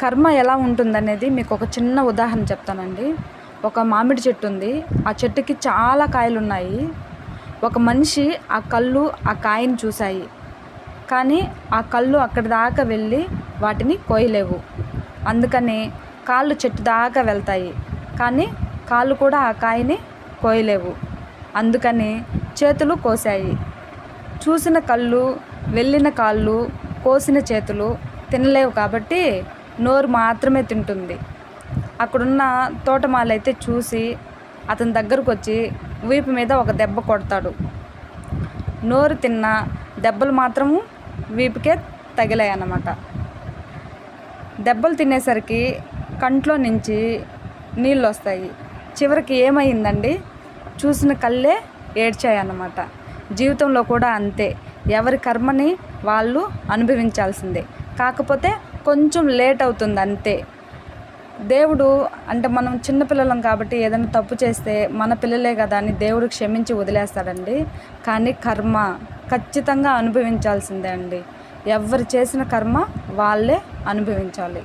కర్మ ఎలా ఉంటుందనేది మీకు ఒక చిన్న ఉదాహరణ చెప్తానండి. ఒక మామిడి చెట్టు ఉంది. ఆ చెట్టుకి చాలా కాయలు ఉన్నాయి ఒక మనిషి ఆ కళ్ళు ఆ కాయని చూశాయి. కానీ ఆ కళ్ళు అక్కడి దాకా వెళ్ళి వాటిని కోయలేవు. అందుకని కాళ్ళు చెట్టు దాకా వెళ్తాయి. కానీ కాళ్ళు కూడా ఆ కాయని కోయలేవు. అందుకని చేతులు కోసాయి చూసిన కళ్ళు వెళ్ళిన కాళ్ళు కోసిన చేతులు తినలేవు కాబట్టి నోరు మాత్రమే తింటుంది. అక్కడున్న తోటమాలైతే చూసి అతని దగ్గరకు వచ్చి వీపు మీద ఒక దెబ్బ కొడతాడు. నోరు తిన్న దెబ్బలు మాత్రము వీపుకే తగిలాయి అన్నమాట దెబ్బలు తినేసరికి కంట్లో నుంచి నీళ్ళు వస్తాయి చివరికి ఏమైందండి? చూసిన కళ్ళే ఏడ్చాయన్నమాట. జీవితంలో కూడా అంతే. ఎవరి కర్మని వాళ్ళు అనుభవించాల్సిందే. కాకపోతే కొంచెం లేట్ అవుతుంది అంతే. దేవుడు అంటే మనం చిన్నపిల్లలం కాబట్టి ఏదైనా తప్పు చేస్తే మన పిల్లలే కదా అని దేవుడు క్షమించి వదిలేస్తాడండి. కానీ కర్మ ఖచ్చితంగా అనుభవించాల్సిందే అండి. ఎవరు చేసిన కర్మ వాళ్ళే అనుభవించాలి.